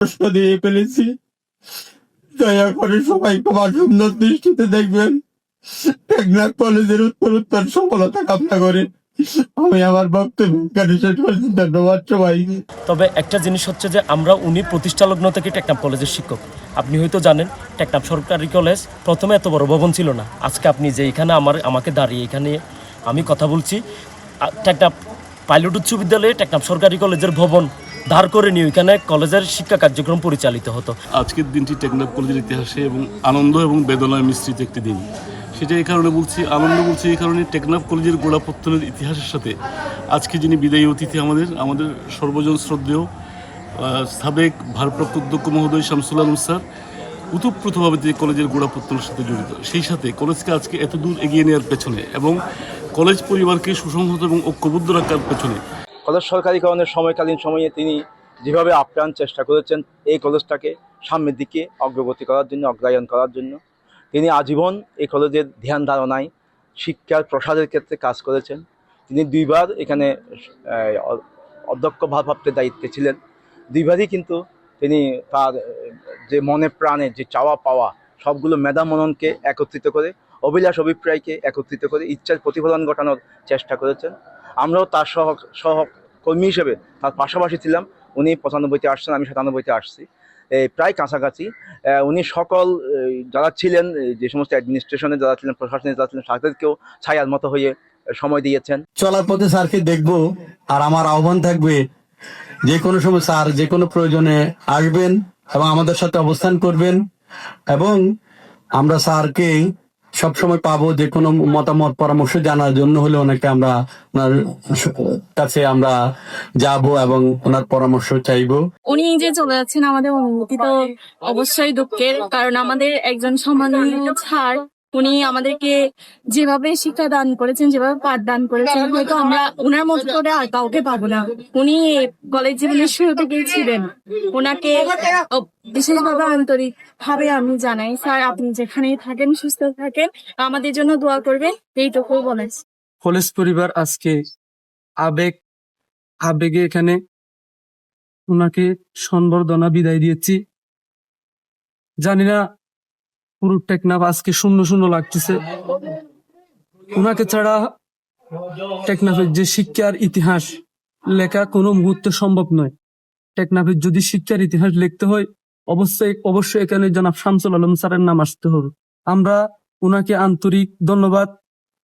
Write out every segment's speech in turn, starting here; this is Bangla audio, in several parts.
প্রশ্ন দিয়ে ফেলেছি। দয়া করে সবাই ক্ষমা সুন্দর দৃষ্টিতে দেখবেন। টেকনাফ কলেজের উত্তর উত্তর সফলতা কামনা করে আমি আমার ধন্যবাদ তবে একটা জিনিস হচ্ছে যে আমরা উনি প্রতিষ্ঠা লগ্ন থেকে টেকনাপ কলেজের শিক্ষক। আপনি হয়তো জানেন টেকনাপ সরকারি কলেজ প্রথমে এত বড় ভবন ছিল না। আজকে আপনি যে এখানে আমার, আমাকে দাঁড়িয়ে এখানে আমি কথা বলছি টেকনাপ পাইলট উচ্চ বিদ্যালয়ে টেকনাপ সরকারি কলেজের ভবন ধার করে নিয়ে ওইখানে কলেজের শিক্ষা কার্যক্রম পরিচালিত হতো। আজকের দিনটি টেকনাফ কলেজের ইতিহাসে এবং আনন্দ এবং বেদনায় মিশ্রিত একটি দিন। সেটা এই কারণে বলছি, আনন্দ বলছি এই কারণে টেকনাফ কলেজের গোড়াপত্তনের ইতিহাসের সাথে। আজকে যিনি বিদায়ী অতিথি আমাদের আমাদের সর্বজন শ্রদ্ধেয় সাবেক ভারপ্রাপ্ত অধ্যক্ষ মহোদয় শামসুল আলম স্যার উতপ্রোতভাবে যে কলেজের গোড়াপত্তনের সাথে জড়িত। সেই সাথে কলেজকে আজকে এত দূর এগিয়ে নেওয়ার পেছনে এবং কলেজ পরিবারকে সুসংহত এবং ঐক্যবদ্ধ রাখার পেছনে কলেজ সরকারিকরণের সময়কালীন সময়ে তিনি যেভাবে আপ্রাণ চেষ্টা করেছেন, এই কলেজটাকে সামনের দিকে অগ্রগতি করার জন্য, অগ্রায়ণ করার জন্য। তিনি আজীবন এই কলেজের ধ্যান ধারণায়, শিক্ষার প্রসারের ক্ষেত্রে কাজ করেছেন। তিনি দুইবার এখানে অধ্যক্ষ ভারপ্রাপ্তের দায়িত্বে ছিলেন। দুইবারই কিন্তু তিনি তার, যে মনে প্রাণে যে চাওয়া পাওয়া, সবগুলো মেধা মননকে একত্রিত করে, অভিলাষ অভিপ্রায়কে একত্রিত করে, ইচ্ছার প্রতিফলন ঘটানোর চেষ্টা করেছেন। আমরাও তার সহ সহকর্মী হিসেবে তার পাশাপাশি ছিলাম। উনি পঁচানব্বইতে আসছেন, আমি সাতানব্বইতে আসছি। প্রায় কাছাকাছি। উনি সকল যারা ছিলেন যে সমস্ত অ্যাডমিনিস্ট্রেশনে যারা ছিলেন, প্রশাসনে যারা ছিলেন, তাদেরকেও ছায়ার মতো হয়ে সময় দিয়েছেন। চলার পথে স্যারকে দেখব আর আমার আহ্বান থাকবে, যে কোনো সময় স্যার যে কোনো প্রয়োজনে আসবেন এবং আমাদের সাথে অবস্থান করবেন এবং আমরা স্যারকে সবসময় পাবো যে কোনো মতামত, পরামর্শ জানার জন্য হলে ওনাকে আমরা ওনার কাছে আমরা যাব এবং ওনার পরামর্শ চাইব। উনি যে চলে যাচ্ছেন আমাদের অনুমতি তো অবশ্যই দুঃখের, কারণ আমাদের একজন সম্মানীয় ছাড় উনি আমাদেরকে যেভাবে শিক্ষা দান করেছেন যেভাবে পাঠ দান করেছেন হয়তো আমরা ওনার মতো করে আর কাউকে পাবো না। উনি কলেজ জীবনের শুরু থেকেই ছিলেন। ওনাকে বিশেষভাবে আন্তরিক ভাবে আমি জানাই স্যার আপনি যেখানেই থাকেন সুস্থ থাকেন। আমাদের জন্য দোয়া করবেন এইটুকু বলেছি। কলেজ পরিবার আজকে আবেগ আবেগে এখানে ওনাকে সম্বর্ধনা বিদায় দিয়েছি। জানি না পুরো টেকনাফ আজকে শূন্য শূন্য লাগতেছে। ওনাকে ছাড়া টেকনাফের যে শিক্ষার ইতিহাস লেখা কোনো মুহূর্তে সম্ভব নয়। টেকনাফের যদি শিক্ষার ইতিহাস লিখতে হয়, অবশ্যই অবশ্যই এখানে জনাব শামসুল আলম স্যারের নাম আসতে হবে। আমরা ওনাকে আন্তরিক ধন্যবাদ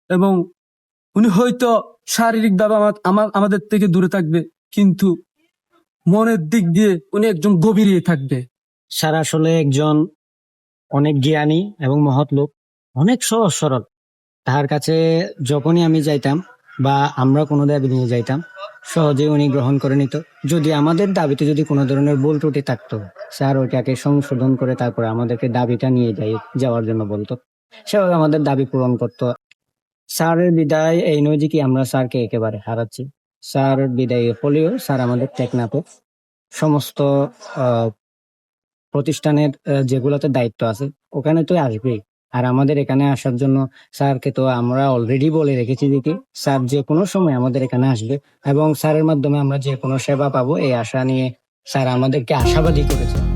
এবং উনি হয়তো শারীরিক ভাবে আমার, আমাদের থেকে দূরে থাকবে, কিন্তু মনের দিক দিয়ে উনি একজন গভীরে থাকবে। স্যার, আসলে একজন অনেক জ্ঞানী এবং মহৎ লোক, অনেক সহজ সরল। তার কাছে যখনই আমি যাইতাম বা আমরা কোনো দাবি নিয়ে যাইতাম সহজে উনি গ্রহণ করে নিত। যদি আমাদের দাবিতে যদি কোনো ধরনের ভুল ত্রুটি থাকতো, স্যার ওইটাকে সংশোধন করে তারপরে আমাদেরকে দাবিটা নিয়ে যাই, যাওয়ার জন্য বলতো। সেভাবে আমাদের দাবি পূরণ করতো। স্যারের বিদায় এই নয় যে কি আমরা স্যারকে একেবারে হারাচ্ছি। স্যার বিদায় হলেও স্যার আমাদের টেকনাপে সমস্ত প্রতিষ্ঠানের যেগুলোতে দায়িত্ব আছে, ওখানে তো আসবেই আর আমাদের এখানে আসার জন্য স্যারকে তো আমরা অলরেডি বলে রেখেছি দেখি স্যার যে কোনো সময় আমাদের এখানে আসবে এবং স্যারের মাধ্যমে আমরা যে কোনো সেবা পাবো, এই আশা নিয়ে স্যার আমাদেরকে আশাবাদী করেছে।